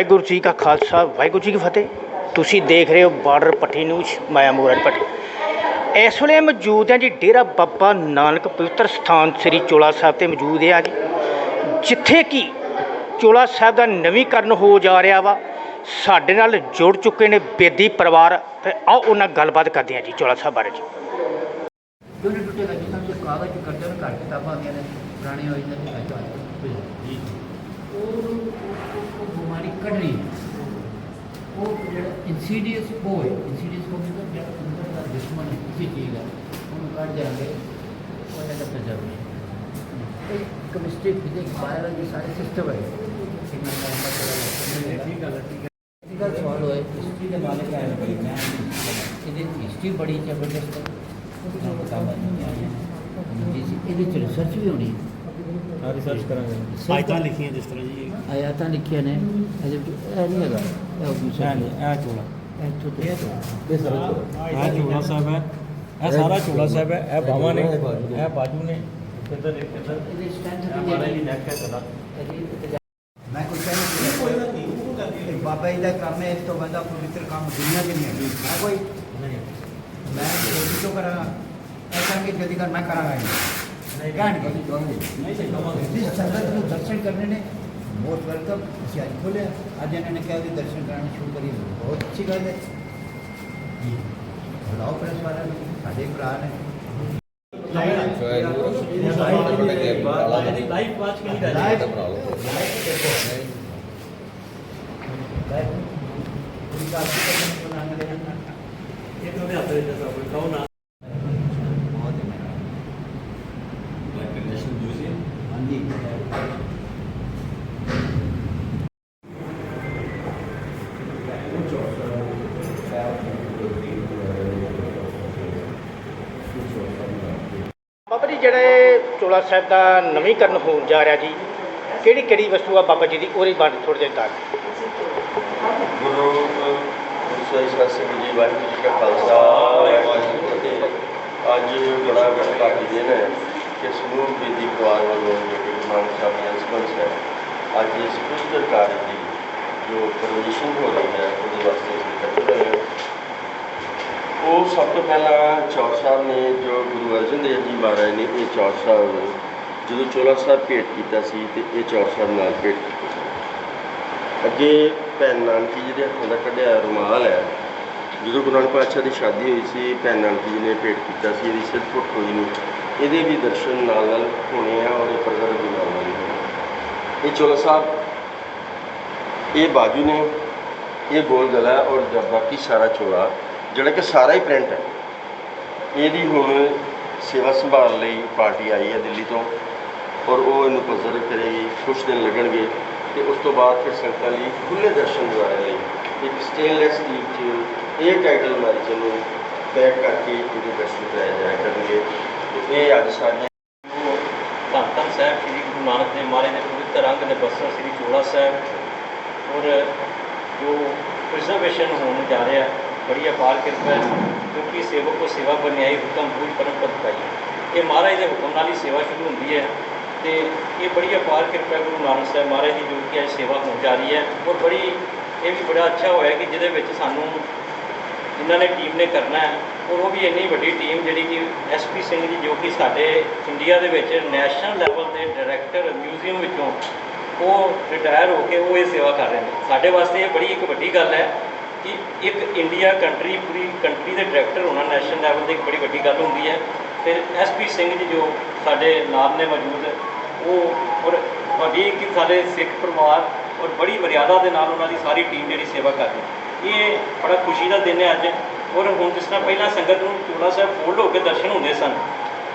ਵਾਹਿਗੁਰੂ ਜੀ ਕਾ ਖਾਲਸਾ ਵਾਹਿਗੁਰੂ ਜੀ ਕੀ ਫਤਿਹ। ਤੁਸੀਂ ਦੇਖ ਰਹੇ ਹੋ ਬਾਰਡਰ ਪੱਟੀ ਨਿਊਜ਼ ਮਾਇਆ ਮੂਰਜ ਪੱਟੀ ਇਸ ਵੇਲੇ ਮੌਜੂਦ ਹਾਂ ਜੀ ਡੇਰਾ ਬਾਬਾ ਨਾਨਕ ਪਵਿੱਤਰ ਸਥਾਨ ਸ੍ਰੀ ਚੋਲਾ ਸਾਹਿਬ ਤੇ ਮੌਜੂਦ ਹਾਂ ਜੀ। ਜਿੱਥੇ ਕਿ ਚੋਲਾ ਸਾਹਿਬ ਦਾ ਨਵੀਕਰਨ ਹੋ ਜਾ ਰਿਹਾ ਵਾ ਸਾਡੇ ਨਾਲ ਜੁੜ ਚੁੱਕੇ ਨੇ ਬੇਦੀ ਪਰਿਵਾਰ ਤੇ ਆਓ ਉਹਨਾਂ ਨਾਲ ਗੱਲਬਾਤ ਕਰਦੇ ਹਾਂ ਜੀ ਚੋਲਾ ਸਾਹਿਬ ਬਾਰੇ ਜੀ। ਕਿਉਂ ਨਹੀਂ ਟੁੱਟੇਗਾ ਜਿਸ ਤਰ੍ਹਾਂ ਤੁਸੀਂ ਕਾਗਜ਼ 'ਚ ਕਰਦੇ ਹੋ ਨਾ ਘਰ ਕਿਤਾਬਾਂ ਆਉਂਦੀਆਂ ਨੇ ਪੁਰਾਣੇ ਹੋਈ ਜਾਂਦੇ ਨੇ। ਜੀ। ਉਹ ਉਹ- ਉਹ ਬਿਮਾਰੀ ਕੱਢਣੀ ਉਹ ਜਿਹੜਾ ਇਨਸੀਡੀਅਸ ਕੋ ਹੈ ਇਨਸੀਡੀਅਸ ਕੋ ਮਤਲਬ ਜਿਹੜਾ ਅੰਦਰ ਦਾ ਦੁਸ਼ਮਣ ਹੈ ਕਿਸੇ ਚੀਜ਼ ਦਾ ਉਹਨੂੰ ਕੱਢ ਜਾਣਗੇ ਉਹ ਇਹਦਾ ਪ੍ਰਜਰਵ ਇਹ ਕੈਮਿਸਟਰੀ ਫਿਜ਼ਿਕਸ ਬਾਇਓਲੋਜੀ ਸਾਰੇ ਸਿਸਟਮ ਹੈ ਕਿੰਨਾ ਦਾ ਮਤਲਬ ਠੀਕ ਗੱਲ ਠੀਕ ਹੈ ਇਹਦਾ ਸਵਾਲ ਹੋਏ ਹਿਸਟਰੀ ਦੇ ਮਾਲਕ ਹੈ ਬਈ ਮੈਂ ਇਹਦੀ ਹਿਸਟਰੀ ਬੜੀ ਜ਼ਬਰਦਸਤ ਹੈ ਉਹਦੀਆਂ ਕਿਤਾਬਾਂ ਨਹੀਂ ਆਈਆਂ ਜਿਸ ਇਹਦੇ ਚ ਰਿਸਰਚ ਵੀ ਹੋਣੀ ਹੈ ਰਿਸਰਚ ਕਰਾਂਗੇ Research ਆਇਤਾਂ ਲਿਖੀਆਂ ਜਿਸ ਤਰ੍ਹਾਂ ਜੀ ਆਇਤਾਂ ਲਿਖੀਆਂ ਨੇ ਇਹਦੇ ਵਿੱਚ ਇਹ ਨਹੀਂ ਹੈਗਾ ਇਹ ਉਹ ਵੀ ਇਹ ਨਹੀਂ ਇਹ ਚੋਲਾ ਇੱਥੋਂ ਤੇ ਇਹ ਚੋਲਾ ਸਾਹਿਬ ਹੈ ਇਹ ਸਾਰਾ ਚੋਲਾ ਸਾਹਿਬ ਹੈ ਇਹ ਬਾਹਾਂ ਨੇ ਇਹ ਬਾਜੂ ਨੇ ਇੱਧਰ ਇੱਕ ਇੱਧਰ ਇਹਦੇ ਸਟੈਂਡ ਇਹ ਮਾਰਾ ਜੀ ਨੈਕ ਹੈ ਚਲਾ ਮੈਂ ਕੁਝ ਕਹਿਣਾ ਨਹੀਂ ਬਾਬਾ ਜੀ ਦਾ ਕੰਮ ਹੈ ਇਸ ਤੋਂ ਬੰਦਾ ਪਵਿੱਤਰ ਕੰਮ ਦੁਨੀਆ 'ਚ ਨਹੀਂ ਹੈ ਮੈਂ ਕੋਈ ਮੈਂ ਕੋਸ਼ਿਸ਼ ਤੋਂ ਕਰਾਂਗਾ ਐਸਾ ਕਿ ਜਲਦੀ ਕਰ ਮੈਂ ਕਰਾਂਗਾ ਨਹੀਂ ਕਹਿਣਗੇ ਨਹੀਂ ਸਹੀ ਕਮਾਂਗੇ ਜਿਸ ਸੰਗਤ ਨੂੰ ਦਰਸ਼ਨ ਕਰਨੇ ਨੇ ਬਹੁਤ ਵੈਲਕਮ ਅਸੀਂ ਅੱਜ ਖੋਲਿਆ ਅੱਜ ਇਹਨਾਂ ਨੇ ਕਿਹਾ ਵੀ ਦਰਸ਼ਨ ਕਰਾਉਣੇ ਸ਼ੁਰੂ ਕਰੀਏ ਬਹੁਤ ਅੱਛੀ ਗੱਲ ਹੈ ਬੁਲਾਓ ਇਹ ਜਿਹੜੇ ਚੋਲਾ ਸਾਹਿਬ ਦਾ ਨਵੀਂਕਰਨ ਹੋਣ ਜਾ ਰਿਹਾ ਜੀ, ਕਿਹੜੀ ਕਿਹੜੀ ਵਸਤੂ ਆ ਬਾਬਾ ਜੀ ਦੀ? ਉਹਦੇ ਬਾਰੇ ਥੋੜ੍ਹਾ ਜਿਹਾ ਦੱਸ ਗੁਰੂ ਗੁਰੂ ਸਾਹਿਬ ਸਤਿ ਸ੍ਰੀ ਜੀ, ਵਾਹਿਗੁਰੂ ਜੀ ਕਾ ਖਾਲਸਾ, ਵਾਹਿਗੁਰੂ ਜੀ ਕੀ ਫਤਿਹ। ਅੱਜ ਬੜਾ ਵਡਭਾਗੀ ਦਿਨ ਹੈ ਕਿ ਸਮੂਹ ਬੇਦੀ ਪਰਿਵਾਰ ਵੱਲੋਂ ਜਿਹੜੇ ਗੁਰੂ ਨਾਨਕ ਸਾਹਿਬ ਦਾ ਸੰਬੰਧ ਹੈ, ਅੱਜ ਇਸ ਪੁਸਤਕ ਕਾਰਜ ਦੀ ਜੋ ਪਰਮਿਸ਼ਨ ਹੋ ਰਹੀ ਹੈ, ਉਹਦੇ ਵਾਸਤੇ ਅਸੀਂ ਇਕੱਠੇ ਹੋਏ ਹਾਂ। ਉਹ ਸਭ ਤੋਂ ਪਹਿਲਾਂ ਚੌਰ ਸਾਹਿਬ ਨੇ ਜੋ ਗੁਰੂ ਅਰਜਨ ਦੇਵ ਜੀ ਮਹਾਰਾਜ ਨੇ ਇਹ ਚੌਰ ਸਾਹਿਬ ਜਦੋਂ ਚੋਲਾ ਸਾਹਿਬ ਭੇਟ ਕੀਤਾ ਸੀ ਤੇ ਇਹ ਚੌਰ ਸਾਹਿਬ ਨਾਲ ਭੇਟ ਕੀਤਾ। ਅੱਗੇ ਭੈਣ ਨਾਨਕੀ ਜੀ ਦੇ ਹੱਥੋਂ ਦਾ ਕੱਢਿਆ ਰੁਮਾਲ ਹੈ। ਜਦੋਂ ਗੁਰੂ ਨਾਨਕ ਪਾਤਸ਼ਾਹ ਦੀ ਸ਼ਾਦੀ ਹੋਈ ਸੀ, ਭੈਣ ਨਾਨਕੀ ਜੀ ਨੇ ਭੇਟ ਕੀਤਾ ਸੀ, ਇਹਦੀ ਸਿਰ ਫੁੱਟ ਹੋਈ ਨੂੰ। ਇਹਦੇ ਵੀ ਦਰਸ਼ਨ ਨਾਲ ਨਾਲ ਹੋਣੇ ਆ ਔਰ ਇਹ ਪ੍ਰਗਟ ਵੀ ਨਾਲ ਨਾਲ ਇਹ ਚੋਲਾ ਸਾਹਿਬ, ਇਹ ਬਾਜੂ ਨੇ, ਇਹ ਗੋਲ ਗਲਾ ਔਰ ਬਾਕੀ ਸਾਰਾ ਚੋਲਾ ਜਿਹੜਾ ਕਿ ਸਾਰਾ ਹੀ ਪ੍ਰਿੰਟ ਹੈ। ਇਹਦੀ ਹੁਣ ਸੇਵਾ ਸੰਭਾਲ ਲਈ ਪਾਰਟੀ ਆਈ ਹੈ ਦਿੱਲੀ ਤੋਂ ਔਰ ਉਹ ਇਹਨੂੰ ਪ੍ਰਜ਼ਰਵ ਕਰੇਗੀ ਕੁਝ ਦਿਨ ਲੱਗਣਗੇ ਤੇ ਉਸ ਤੋਂ ਬਾਅਦ ਫਿਰ ਸੰਗਤਾਂ ਲਈ ਖੁੱਲੇ ਦਰਸ਼ਨ ਦਿਵਾਰੇ ਲਈ ਇੱਕ ਸਟੇਨਲੈਸ ਸਟੀਲ 'ਚ ਇਹ ਟਾਈਟਲ ਮੈਰਿਜ ਨੂੰ ਪੈਕ ਕਰਕੇ ਇਹਦੇ ਦਰਸ਼ਨ ਕਰਾਏ ਜਾਇਆ ਕਰਨਗੇ। ਤੇ ਇਹ ਅੱਜ ਸਾਡੀਆਂ ਧੰਨ ਧੰਨ ਸਾਹਿਬ, ਸ੍ਰੀ ਗੁਰੂ ਨਾਨਕ ਦੇਵ ਮਹਾਰਾਜ ਦੇ ਪਵਿੱਤਰ ਅੰਗ ਨੇ ਬਸਰ ਸ੍ਰੀ ਚੋੜਾ ਸਾਹਿਬ ਔਰ ਜੋ ਪ੍ਰਿਜ਼ਰਵੇਸ਼ਨ ਹੋਣ ਜਾ ਰਿਹਾ ਬੜੀ ਅਪਾਰ ਕਿਰਪਾ ਹੈ ਕਿਉਂਕਿ ਸੇਵਕ ਕੋ ਸੇਵਾ ਬਨਿਆਈ ਹੁਕਮ ਪੂਜ ਪਰਮ ਪਦ ਪਾਈ ਇਹ ਮਹਾਰਾਜ ਦੇ ਹੁਕਮ ਨਾਲ ਹੀ ਸੇਵਾ ਸ਼ੁਰੂ ਹੁੰਦੀ ਹੈ ਤੇ ਇਹ ਬੜੀ ਅਪਾਰ ਕਿਰਪਾ ਹੈ ਗੁਰੂ ਨਾਨਕ ਸਾਹਿਬ ਮਹਾਰਾਜ ਦੀ ਜੋ ਕਿ ਅੱਜ ਸੇਵਾ ਹੋਣ ਜਾ ਰਹੀ ਹੈ ਔਰ ਬੜੀ, ਇਹ ਵੀ ਬੜਾ ਅੱਛਾ ਹੋਇਆ ਕਿ ਜਿਹਦੇ ਵਿੱਚ ਸਾਨੂੰ ਇਹਨਾਂ ਨੇ ਟੀਮ ਨੇ ਕਰਨਾ ਹੈ ਔਰ ਉਹ ਵੀ ਇੰਨੀ ਵੱਡੀ ਟੀਮ ਜਿਹੜੀ ਕਿ ਐਸਪੀ ਸਿੰਘ ਜੀ ਜੋ ਕਿ ਸਾਡੇ ਇੰਡੀਆ ਦੇ ਵਿੱਚ ਨੈਸ਼ਨਲ ਲੈਵਲ ਦੇ ਡਾਇਰੈਕਟਰ ਮਿਊਜ਼ੀਅਮ ਵਿੱਚੋਂ ਉਹ ਰਿਟਾਇਰ ਹੋ ਕੇ ਉਹ ਇਹ ਸੇਵਾ ਕਰ ਰਹੇ ਨੇ। ਸਾਡੇ ਵਾਸਤੇ ਇਹ ਬੜੀ ਇੱਕ ਵੱਡੀ ਗੱਲ ਹੈ ਕਿ ਇੱਕ ਇੰਡੀਆ ਕੰਟਰੀ, ਪੂਰੀ ਕੰਟਰੀ ਦੇ ਡਾਇਰੈਕਟਰ ਹੋਣਾ ਨੈਸ਼ਨਲ ਲੈਵਲ ਤੇ ਇੱਕ ਬੜੀ ਵੱਡੀ ਗੱਲ ਹੁੰਦੀ ਹੈ। ਤੇ ਐਸਪੀ ਸਿੰਘ ਜੀ ਜੋ ਸਾਡੇ ਨਾਲ ਨੇ ਮੌਜੂਦ, ਉਹ ਔਰ ਵੱਡੀ ਕਿ ਸਾਡੇ ਸਿੱਖ ਪਰਿਵਾਰ ਔਰ ਬੜੀ ਮਰਿਆਦਾ ਦੇ ਨਾਲ ਉਹਨਾਂ ਦੀ ਸਾਰੀ ਟੀਮ ਜਿਹੜੀ ਸੇਵਾ ਕਰ ਰਹੀ ਇਹ ਬੜਾ ਖੁਸ਼ੀ ਦਾ ਦਿਨ ਹੈ ਅੱਜ। ਔਰ ਹੁਣ ਜਿਸ ਤਰ੍ਹਾਂ ਪਹਿਲਾਂ ਸੰਗਤ ਨੂੰ ਚੋਲਾ ਸਾਹਿਬ ਫੋਲਡ ਹੋ ਕੇ ਦਰਸ਼ਨ ਹੁੰਦੇ ਸਨ,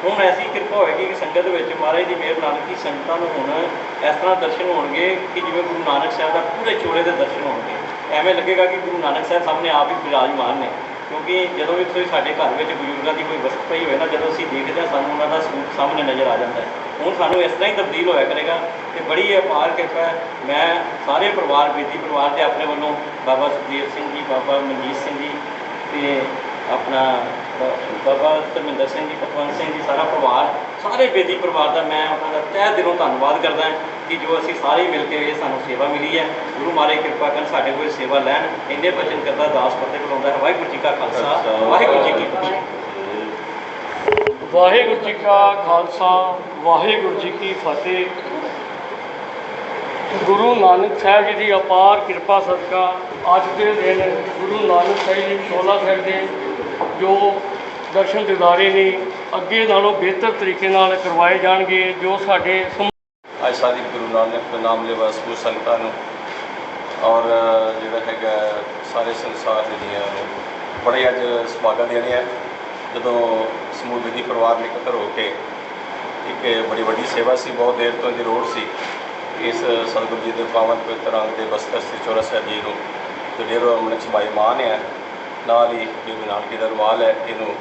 ਹੁਣ ਐਸੀ ਕਿਰਪਾ ਹੋਏਗੀ ਕਿ ਸੰਗਤ ਵਿੱਚ ਮਹਾਰਾਜ ਦੀ ਮਿਹਰ ਨਾਲ ਕਿ ਸੰਗਤਾਂ ਨੂੰ ਹੁਣ ਇਸ ਤਰ੍ਹਾਂ ਦਰਸ਼ਨ ਹੋਣਗੇ ਕਿ ਜਿਵੇਂ ਗੁਰੂ ਨਾਨਕ ਸਾਹਿਬ ਦਾ ਪੂਰੇ ਚੋਲੇ ਦੇ ਦਰਸ਼ਨ ਹੋਣਗੇ। ਐਵੇਂ ਲੱਗੇਗਾ ਕਿ ਗੁਰੂ ਨਾਨਕ ਸਾਹਿਬ ਸਾਹਮਣੇ ਆਪ ਹੀ ਬਿਰਾਜਮਾਨ ਨੇ। ਕਿਉਂਕਿ ਜਦੋਂ ਵੀ ਕੋਈ ਸਾਡੇ ਘਰ ਵਿੱਚ ਬਜ਼ੁਰਗਾਂ ਦੀ ਕੋਈ ਵਸਤ ਪਈ ਹੋਵੇ ਨਾ, ਜਦੋਂ ਅਸੀਂ ਦੇਖਦੇ ਹਾਂ, ਸਾਨੂੰ ਉਹਨਾਂ ਦਾ ਸਰੂਪ ਸਾਹਮਣੇ ਨਜ਼ਰ ਆ ਜਾਂਦਾ ਹੈ। ਹੁਣ ਸਾਨੂੰ ਇਸ ਤਰ੍ਹਾਂ ਹੀ ਤਬਦੀਲ ਹੋਇਆ ਕਰੇਗਾ ਤੇ ਬੜੀ ਅਪਾਰ ਕਿਰਪਾ ਹੈ। ਮੈਂ ਸਾਰੇ ਪਰਿਵਾਰ ਬੇਦੀ ਪਰਿਵਾਰ ਦੇ ਆਪਣੇ ਵੱਲੋਂ ਬਾਬਾ ਸੁਖਦੇਵ ਸਿੰਘ ਜੀ, ਬਾਬਾ ਮਨਜੀਤ ਸਿੰਘ ਜੀ ਤੇ ਆਪਣਾ ਬਾਬਾ ਧਰਮਿੰਦਰ ਸਿੰਘ ਜੀ ਪਤਵੰਤ ਸਿੰਘ ਜੀ, ਸਾਰਾ ਪਰਿਵਾਰ, ਸਾਰੇ ਬੇਦੀ ਪਰਿਵਾਰ ਦਾ ਮੈਂ ਉਹਨਾਂ ਦਾ ਤਹਿ ਦਿਲੋਂ ਧੰਨਵਾਦ ਕਰਦਾ ਹਾਂ। ਕਿ ਜੋ ਅਸੀਂ ਸਾਰੇ ਮਿਲ ਕੇ ਇਹ ਸਾਨੂੰ ਸੇਵਾ ਮਿਲੀ ਹੈ ਗੁਰੂ ਮਹਾਰਾਜ ਕਿਰਪਾ ਕਰਨ ਸਾਡੇ ਕੋਲ ਸੇਵਾ ਲੈਣ ਇੰਨੇ ਬਚਨ ਕਰਦਾ ਦਾਸ ਫਤਿਹ ਬੁਲਾਉਂਦਾ ਹੈ। ਵਾਹਿਗੁਰੂ ਜੀ ਕਾ ਖਾਲਸਾ ਵਾਹਿਗੁਰੂ ਜੀ ਕੀ ਫਤਿਹ। ਵਾਹਿਗੁਰੂ ਜੀ ਕਾ ਖਾਲਸਾ ਵਾਹਿਗੁਰੂ ਜੀ ਕੀ ਫਤਿਹ। ਗੁਰੂ ਨਾਨਕ ਸਾਹਿਬ ਜੀ ਦੀ ਅਪਾਰ ਕਿਰਪਾ ਸਦਕਾ ਅੱਜ ਦੇ ਦਿਨ ਗੁਰੂ ਨਾਨਕ ਸਾਹਿਬ ਜੀ ਚੋਲਾ ਸਾਹਿਬ ਦੇ ਜੋ ਦਰਸ਼ਨ ਦਿਦਾਰੇ ਨੇ ਅੱਗੇ ਨਾਲੋਂ ਬਿਹਤਰ ਤਰੀਕੇ ਨਾਲ ਕਰਵਾਏ ਜਾਣਗੇ ਜੋ ਸਾਡੇ ਅੱਜ ਸਾਡੀ ਗੁਰੂ ਨਾਨਕ ਦੇ ਨਾਮ ਲੈਵਾ ਸਮੂਹ ਸੰਗਤਾਂ ਨੂੰ। ਔਰ ਜਿਹੜਾ ਹੈਗਾ ਸਾਰੇ ਸੰਸਾਰ ਦੇ ਜੀਆਂ ਬੜੇ ਅੱਜ ਸੁਭਾਗਾ ਦੇਣੇ ਆ। ਜਦੋਂ ਸਮੂਹ ਵਿਧੀ ਪਰਿਵਾਰ ਨੇ ਇਕੱਤਰ ਹੋ ਕੇ ਇੱਕ ਬੜੀ ਵੱਡੀ ਸੇਵਾ ਸੀ, ਬਹੁਤ ਦੇਰ ਤੋਂ ਇਹਦੀ ਲੋੜ ਸੀ। ਇਸ ਸਤਿਗੁਰੂ ਜੀ ਦੇ ਪਾਵਨ ਪਵਿੱਤਰ ਅੰਗ ਦੇ ਬਸਤਰ ਸ੍ਰੀ ਚੋਰਾ ਸਾਹਿਬ ਜੀ ਨੂੰ ਜੋ ਡੇਰੋ ਅਮਨ ਚ ਮਾਨ ਹੈ। ਨਾਲ ਹੀ ਬੀਬੀ ਨਾਨਕੀ ਦਾ ਰਵਾਲ ਹੈ। ਇਹਨੂੰ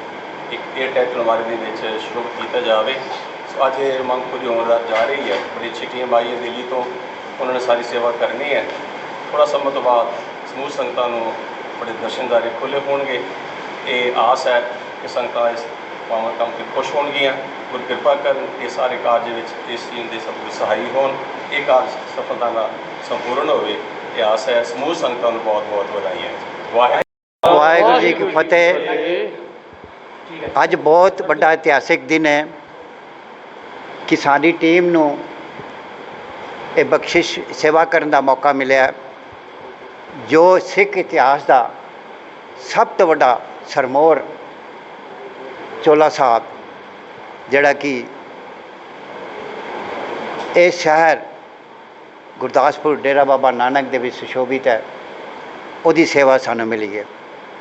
ਇੱਕ ਏਅਰ ਟੈਕ ਦੇ ਵਿੱਚ ਸ਼ੁਭ ਕੀਤਾ ਜਾਵੇ। ਅੱਜ ਇਹ ਮੰਗ ਪੂਰੀ ਹੋਣ ਰਾ- ਜਾ ਰਹੀ ਹੈ। ਬੜੀ ਅੱਛੀ ਟੀਮ ਆਈ ਹੈ ਦਿੱਲੀ ਤੋਂ। ਉਹਨਾਂ ਨੇ ਸਾਰੀ ਸੇਵਾ ਕਰਨੀ ਹੈ। ਥੋੜਾ ਸਮਾਂ ਤੋਂ ਬਾਅਦ ਸਮੂਹ ਸੰਗਤਾਂ ਨੂੰ ਬੜੇ ਦਰਸ਼ਨਦਾਰੇ ਖੁੱਲ੍ਹੇ ਹੋਣਗੇ। ਇਹ ਆਸ ਹੈ ਕਿ ਸੰਗਤਾਂ ਇਸ ਪਾਵਨ ਕੰਮ ਤੇ ਖੁਸ਼ ਹੋਣਗੀਆਂ। ਗੁਰ ਕਿਰਪਾ ਕਰਨ ਇਹ ਸਾਰੇ ਕਾਰਜ ਵਿੱਚ ਇਸ ਟੀਮ ਦੇ ਸਭ ਸਹਾਈ ਹੋਣ। ਇਹ ਕਾਰਜ ਸਫਲਤਾ ਨਾਲ ਸੰਪੂਰਨ ਹੋਵੇ। ਇਹ ਆਸ ਹੈ ਸਮੂਹ ਸੰਗਤਾਂ ਨੂੰ ਬਹੁਤ ਬਹੁਤ ਵਧਾਈਆਂ। ਵਾਹਿਗੁਰੂ ਵਾਹਿਗੁਰੂ ਜੀ ਕੀ ਫਤਿਹ। ਅੱਜ ਬਹੁਤ ਵੱਡਾ ਇਤਿਹਾਸਿਕ ਦਿਨ ਹੈ। ਕਿ ਸਾਡੀ ਟੀਮ ਨੂੰ ਇਹ ਬਖਸ਼ਿਸ਼ ਸੇਵਾ ਕਰਨ ਦਾ ਮੌਕਾ ਮਿਲਿਆ। ਜੋ ਸਿੱਖ ਇਤਿਹਾਸ ਦਾ ਸਭ ਤੋਂ ਵੱਡਾ ਸਰਮੋਰ ਚੋਲਾ ਸਾਹਿਬ ਜਿਹੜਾ ਕਿ ਇਹ ਸ਼ਹਿਰ ਗੁਰਦਾਸਪੁਰ ਡੇਰਾ ਬਾਬਾ ਨਾਨਕ ਦੇ ਵਿੱਚ ਸੁਸ਼ੋਭਿਤ ਹੈ ਉਹਦੀ ਸੇਵਾ ਸਾਨੂੰ ਮਿਲੀ ਹੈ।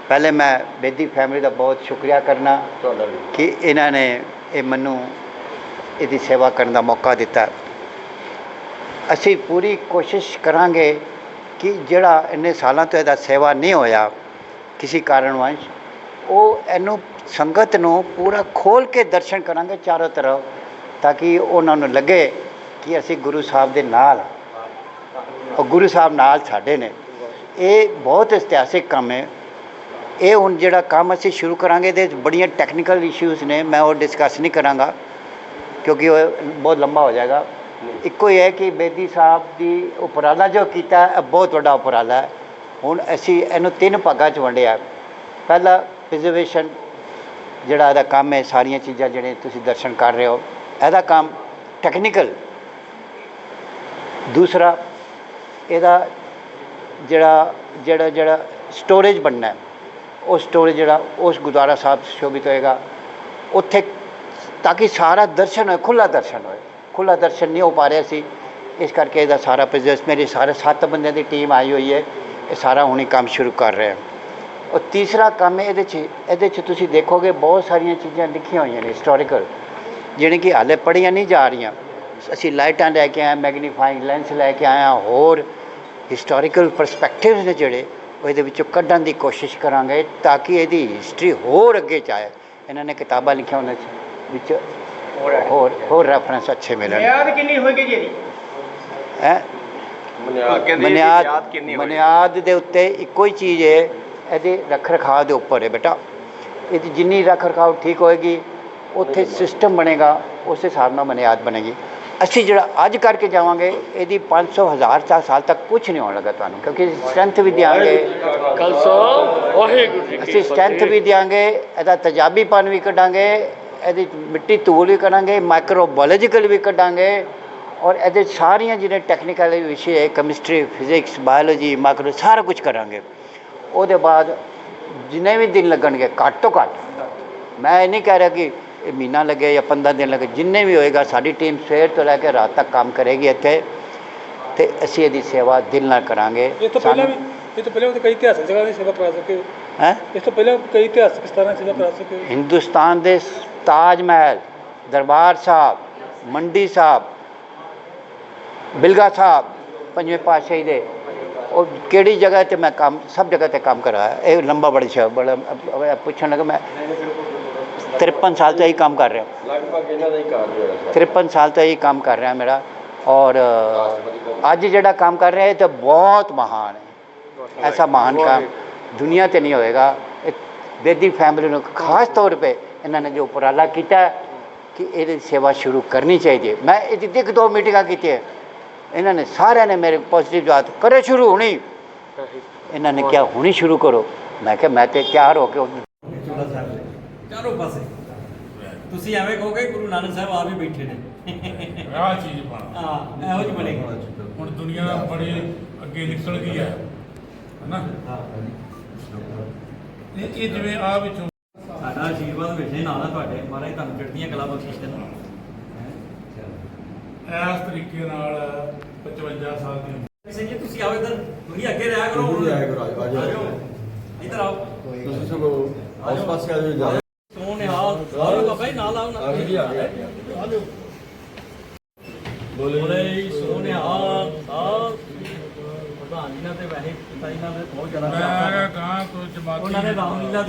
ਪਹਿਲੇ ਮੈਂ ਬੇਦੀ ਫੈਮਿਲੀ ਦਾ ਬਹੁਤ ਸ਼ੁਕਰੀਆ ਕਰਨਾ ਕਿ ਇਹਨਾਂ ਨੇ ਇਹ ਮੈਨੂੰ ਇਹਦੀ ਸੇਵਾ ਕਰਨ ਦਾ ਮੌਕਾ ਦਿੱਤਾ। ਅਸੀਂ ਪੂਰੀ ਕੋਸ਼ਿਸ਼ ਕਰਾਂਗੇ ਕਿ ਜਿਹੜਾ ਇੰਨੇ ਸਾਲਾਂ ਤੋਂ ਇਹਦਾ ਸੇਵਾ ਨਹੀਂ ਹੋਇਆ ਕਿਸੇ ਕਾਰਨ ਕਾਰਨਵੰਸ਼ ਉਹ ਇਹਨੂੰ ਸੰਗਤ ਨੂੰ ਪੂਰਾ ਖੋਲ ਕੇ ਦਰਸ਼ਨ ਕਰਾਂਗੇ ਚਾਰੋਂ ਤਰਫ, ਤਾਂ ਕਿ ਉਹਨਾਂ ਨੂੰ ਲੱਗੇ ਕਿ ਅਸੀਂ ਗੁਰੂ ਸਾਹਿਬ ਦੇ ਨਾਲ ਉਹ ਗੁਰੂ ਸਾਹਿਬ ਨਾਲ ਸਾਡੇ ਨੇ। ਇਹ ਬਹੁਤ ਇਤਿਹਾਸਿਕ ਕੰਮ ਹੈ। ਇਹ ਹੁਣ ਜਿਹੜਾ ਕੰਮ ਅਸੀਂ ਸ਼ੁਰੂ ਕਰਾਂਗੇ, ਇਹਦੇ 'ਚ ਬੜੀਆਂ ਟੈਕਨੀਕਲ ਇਸ਼ੂਜ਼ ਨੇ, ਮੈਂ ਉਹ ਡਿਸਕਸ ਨਹੀਂ ਕਰਾਂਗਾ। ਕਿਉਂਕਿ ਉਹ ਬਹੁਤ ਲੰਬਾ ਹੋ ਜਾਏਗਾ। ਇੱਕੋ ਹੀ ਹੈ ਕਿ ਬੇਦੀ ਸਾਹਿਬ ਦੀ ਉਪਰਾਲਾ ਜੋ ਕੀਤਾ, ਇਹ ਬਹੁਤ ਵੱਡਾ ਉਪਰਾਲਾ ਹੈ। ਹੁਣ ਅਸੀਂ ਇਹਨੂੰ ਤਿੰਨ ਭਾਗਾਂ 'ਚ ਵੰਡਿਆ। ਪਹਿਲਾ ਪ੍ਰੀਜ਼ਰਵੇਸ਼ਨ ਜਿਹੜਾ ਇਹਦਾ ਕੰਮ ਹੈ, ਸਾਰੀਆਂ ਚੀਜ਼ਾਂ ਜਿਹੜੇ ਤੁਸੀਂ ਦਰਸ਼ਨ ਕਰ ਰਹੇ ਹੋ। ਇਹਦਾ ਕੰਮ ਟੈਕਨੀਕਲ ਦੂਸਰਾ, ਇਹਦਾ ਜਿਹੜਾ ਜਿਹੜਾ ਜਿਹੜਾ ਸਟੋਰੇਜ ਬਣਨਾ ਹੈ। ਉਹ ਸਟੋਰੇਜ ਜਿਹੜਾ, ਉਸ ਗੁਰਦੁਆਰਾ ਸਾਹਿਬ ਸ਼ੋਭਿਤ ਹੋਏਗਾ। ਉੱਥੇ ਤਾਂ ਕਿ ਸਾਰਾ ਦਰਸ਼ਨ ਹੋਏ ਖੁੱਲਾ ਦਰਸ਼ਨ ਹੋਏ। ਖੁੱਲਾ ਦਰਸ਼ਨ ਨਹੀਂ ਹੋ ਪਾ ਰਿਹਾ ਸੀ। ਇਸ ਕਰਕੇ ਇਹਦਾ ਸਾਰਾ ਬਿਜ਼ਨਸ ਮੇਰੀ ਸਾਰੇ ਸੱਤ ਬੰਦਿਆਂ ਦੀ ਟੀਮ ਆਈ ਹੋਈ ਹੈ। ਇਹ ਸਾਰਾ ਹੁਣੇ ਕੰਮ ਸ਼ੁਰੂ ਕਰ ਰਿਹਾ। ਔਰ ਤੀਸਰਾ ਕੰਮ ਹੈ ਇਹਦੇ 'ਚ ਇਹਦੇ 'ਚ ਤੁਸੀਂ ਦੇਖੋਗੇ ਬਹੁਤ ਸਾਰੀਆਂ ਚੀਜ਼ਾਂ ਲਿਖੀਆਂ ਹੋਈਆਂ ਨੇ ਹਿਸਟੋਰੀਕਲ ਜਿਹੜੀਆਂ ਕਿ ਹਾਲੇ ਪੜ੍ਹੀਆਂ ਨਹੀਂ ਜਾ ਰਹੀਆਂ। ਅਸੀਂ ਲਾਈਟਾਂ ਲੈ ਕੇ ਆਏ ਮੈਗਨੀਫਾਈਂਗ ਲੈਂਸ ਲੈ ਕੇ ਆਏ ਹਾਂ, ਹੋਰ ਹਿਸਟੋਰੀਕਲ ਪਰਸਪੈਕਟਿਵਸ ਨੇ ਜਿਹੜੇ, ਉਹ ਇਹਦੇ ਵਿੱਚੋਂ ਕੱਢਣ ਦੀ ਕੋਸ਼ਿਸ਼ ਕਰਾਂਗੇ ਤਾਂ ਕਿ ਇਹਦੀ ਹਿਸਟਰੀ ਹੋਰ ਅੱਗੇ ਜਾਏ। ਇਹਨਾਂ ਨੇ ਕਿਤਾਬਾਂ ਲਿਖੀਆਂ ਉਹਨਾਂ 'ਚ ਵਿੱਚ ਹੋਰ ਹੋਰ ਰੈਫਰੈਂਸ ਅੱਛੇ ਮਿਲਣ। ਮਿਆਦ ਕਿੰਨੀ ਹੋਏਗੀ ਜੀ ਇਹਦੀ? ਹੈ? ਬੁਨਿਆਦ ਬੁਨਿਆਦ ਦੇ ਉੱਤੇ ਇੱਕੋ ਹੀ ਚੀਜ਼ ਹੈ ਇਹਦੇ ਰੱਖ ਰਖਾਵ ਦੇ ਉੱਪਰ ਹੈ ਬੇਟਾ। ਇਹਦੀ ਜਿੰਨੀ ਰੱਖ ਰਖਾਵ ਠੀਕ ਹੋਏਗੀ ਉੱਥੇ ਸਿਸਟਮ ਬਣੇਗਾ ਉਸ ਹਿਸਾਬ ਨਾਲ ਬੁਨਿਆਦ ਬਣੇਗੀ। ਅਸੀਂ ਜਿਹੜਾ ਅੱਜ ਕਰਕੇ ਜਾਵਾਂਗੇ ਇਹਦੀ 500 ਹਜ਼ਾਰ ਚਾਰ ਸਾਲ ਤੱਕ ਕੁਝ ਨਹੀਂ ਹੋਣ ਲੱਗਾ ਤੁਹਾਨੂੰ ਕਿਉਂਕਿ ਸਟਰੈਂਥ ਵੀ ਦਿਆਂਗੇ। ਖਾਲਸਾ ਵਾਹਿਗੁਰੂ ਜੀ ਅਸੀਂ ਸਟਰੈਂਥ ਵੀ ਦਿਆਂਗੇ ਇਹਦਾ ਤਜਾਬੀਪਨ ਵੀ ਕੱਢਾਂਗੇ ਇਹਦੀ ਮਿੱਟੀ ਧੂਲ ਵੀ ਕੱਢਾਂਗੇ ਮਾਈਕਰੋਬਾਇਓਲੋਜੀਕਲ ਵੀ ਕੱਢਾਂਗੇ ਔਰ ਇਹਦੇ ਸਾਰੀਆਂ ਜਿਹੜੇ ਟੈਕਨੀਕਲ ਵਿਸ਼ੇ ਹੈ ਕੈਮਿਸਟਰੀ ਫਿਜ਼ਿਕਸ ਬਾਇਓਲੋਜੀ ਮਾਈਕਰੋ ਸਾਰਾ ਕੁਝ ਕਰਾਂਗੇ। ਉਹਦੇ ਬਾਅਦ ਜਿੰਨੇ ਵੀ ਦਿਨ ਲੱਗਣਗੇ ਘੱਟ ਤੋਂ ਘੱਟ ਮੈਂ ਇਹ ਨਹੀਂ ਕਹਿ ਰਿਹਾ ਕਿ ਇਹ ਮਹੀਨਾ ਲੱਗੇ ਜਾਂ 15 ਦਿਨ ਲੱਗੇ ਜਿੰਨੇ ਵੀ ਹੋਏਗਾ ਸਾਡੀ ਟੀਮ ਸਵੇਰ ਤੋਂ ਲੈ ਕੇ ਰਾਤ ਤੱਕ ਕੰਮ ਕਰੇਗੀ ਇੱਥੇ ਤੇ ਅਸੀਂ ਇਹਦੀ ਸੇਵਾ ਦਿਲ ਨਾਲ ਕਰਾਂਗੇ। ਇਹ ਤੋਂ ਪਹਿਲਾਂ ਵੀ ਇਹ ਤੋਂ ਪਹਿਲਾਂ ਕਈ ਇਤਿਹਾਸਕ ਜਗ੍ਹਾ ਦੀ ਸੇਵਾ ਕਰਾ ਚੁੱਕੇ ਹੋ? ਹੈ ਇਸ ਤੋਂ ਪਹਿਲਾਂ ਕਈ ਇਤਿਹਾਸਕ ਸਥਾਨਾਂ ਦੀ ਸੇਵਾ ਕਰਾ ਹਿੰਦੁਸਤਾਨ ਦੇ ਤਾਜ ਮਹਿਲ ਦਰਬਾਰ ਸਾਹਿਬ ਮੰਡੀ ਸਾਹਿਬ ਬਿਲਗਾ ਸਾਹਿਬ ਪੰਜਵੇਂ ਪਾਤਸ਼ਾਹੀ ਦੇ। ਉਹ ਕਿਹੜੀ ਜਗ੍ਹਾ ਤੇ ਮੈਂ ਕੰਮ ਸਭ ਜਗ੍ਹਾ ਤੇ ਕੰਮ ਕਰਾਇਆ। ਇਹ ਲੰਬਾ ਬੜਾ ਸ਼ਬਦ ਬੜਾ ਪੁੱਛਣ ਲੱਗਾ ਮੈਂ 53 ਸਾਲ ਤੋਂ ਇਹੀ ਕੰਮ ਕਰ ਰਿਹਾ। ਲਗਭਗ ਇਹਨਾਂ ਦਾ ਹੀ ਕਾਰਜ ਹੋਇਆ 53 ਸਾਲ ਤੋਂ ਇਹੀ ਕੰਮ ਕਰ ਰਿਹਾ ਮੇਰਾ। ਔਰ ਅੱਜ ਜਿਹੜਾ ਕੰਮ ਕਰ ਰਿਹਾ ਇਹ ਤਾਂ ਬਹੁਤ ਮਹਾਨ ਹੈ। ਐਸਾ ਮਹਾਨ ਕੰਮ ਦੁਨੀਆ ਤੇ ਨਹੀਂ ਹੋਏਗਾ। ਬੇਦੀ ਫੈਮਿਲੀ ਨੂੰ ਖਾਸ ਤੌਰ ਤੇ ਇਹਨਾਂ ਨੇ ਜੋ ਉਪਰਾਲਾ ਕੀਤਾ ਕਿ ਇਹਦੀ ਸੇਵਾ ਸ਼ੁਰੂ ਕਰਨੀ ਚਾਹੀਦੀ ਹੈ। ਮੈਂ ਇਹਦੀ ਦਿੱਖ ਦੋ ਮੀਟਿੰਗਾਂ ਕੀਤੀਆਂ। ਇਹਨਾਂ ਨੇ ਸਾਰਿਆਂ ਨੇ ਮੇਰੇ ਪੋਜ਼ਿਟਿਵ ਜਵਾਬ ਕਰੋ ਸ਼ੁਰੂ ਹੋਣੀ। ਇਹਨਾਂ ਨੇ ਕਿਹਾ ਹੁਣੀ ਸ਼ੁਰੂ ਕਰੋ। ਮੈਂ ਕਿਹਾ ਮੈਂ ਤੇ ਤਿਆਰ ਹੋ ਕੇ ਚਾਰੋਂ ਪਾਸੇ। ਤੁਸੀਂ ਐਵੇਂ ਕਹੋਗੇ ਗੁਰੂ ਨਾਨਕ ਸਾਹਿਬ ਆਪ ਹੀ ਬੈਠੇ ਨੇ। ਆਹ ਚੀਜ਼ ਬਣਾ। ਹਾਂ ਇਹੋ ਜਿਹੀ ਬਣੇਗੀ ਹੁਣ ਦੁਨੀਆ ਬੜੀ ਅੱਗੇ ਨਿਕਲ ਗਈ ਹੈ। ਹਨਾ? ਇਹ ਇਹ ਜਿਵੇਂ ਆ ਵਿੱਚੋਂ ਨਾਲ ਆ ਤੁਹਾਡੇ। ਮਹਾਰਾਜ ਤੁਹਾਨੂੰ ਚੜ੍ਹਦੀਆਂ ਕਲਾ ਬਖਸ਼ਿਸ਼ ਦੇਣ। ਇਸ ਤਰੀਕੇ ਨਾਲ 55 ਸਾਲ ਦੀ ਉਮਰ। ਸਿੰਘ ਜੀ ਤੁਸੀਂ ਆਓ ਇੱਧਰ। ਤੁਸੀਂ ਅੱਗੇ ਰਿਹਾ ਕਰੋ। ਤੁਸੀਂ ਆਇਆ ਕਰੋ, ਆ ਜਾਓ। ਆ ਜਾਓ। ਇੱਧਰ ਆਓ। ਤੁਸੀਂ ਸਗੋਂ ਆਸ ਪਾਸ ਕਾ ਜੋ ਜਾ ਸੋਹਣ ਨਿਹਾਲ ਆਓ ਬਾਬਾ ਜੀ ਨਾਲ ਆਓ ਆ ਗਏ ਜੀ, ਆ ਗਏ। ਆ ਜਾਓ ਬੋਲੇ। ਨਿਹਾਲ ਸਾਹਿਬ ਪ੍ਰਧਾਨ ਜੀ ਨਾਲ ਤੇ ਵੈਸੇ ਪਿਤਾ ਜੀ ਨਾਲ ਤੇ ਬਹੁਤ ਜ਼ਿਆਦਾ ਮੈਂ ਪਿਆਰ ਕਿਹਾ ਹੈ। ਗਾਂ ਕੋਈ ਜਮਾਤੀ ਉਹਨਾਂ ਨੇ ਰਾਮਲੀਲਾ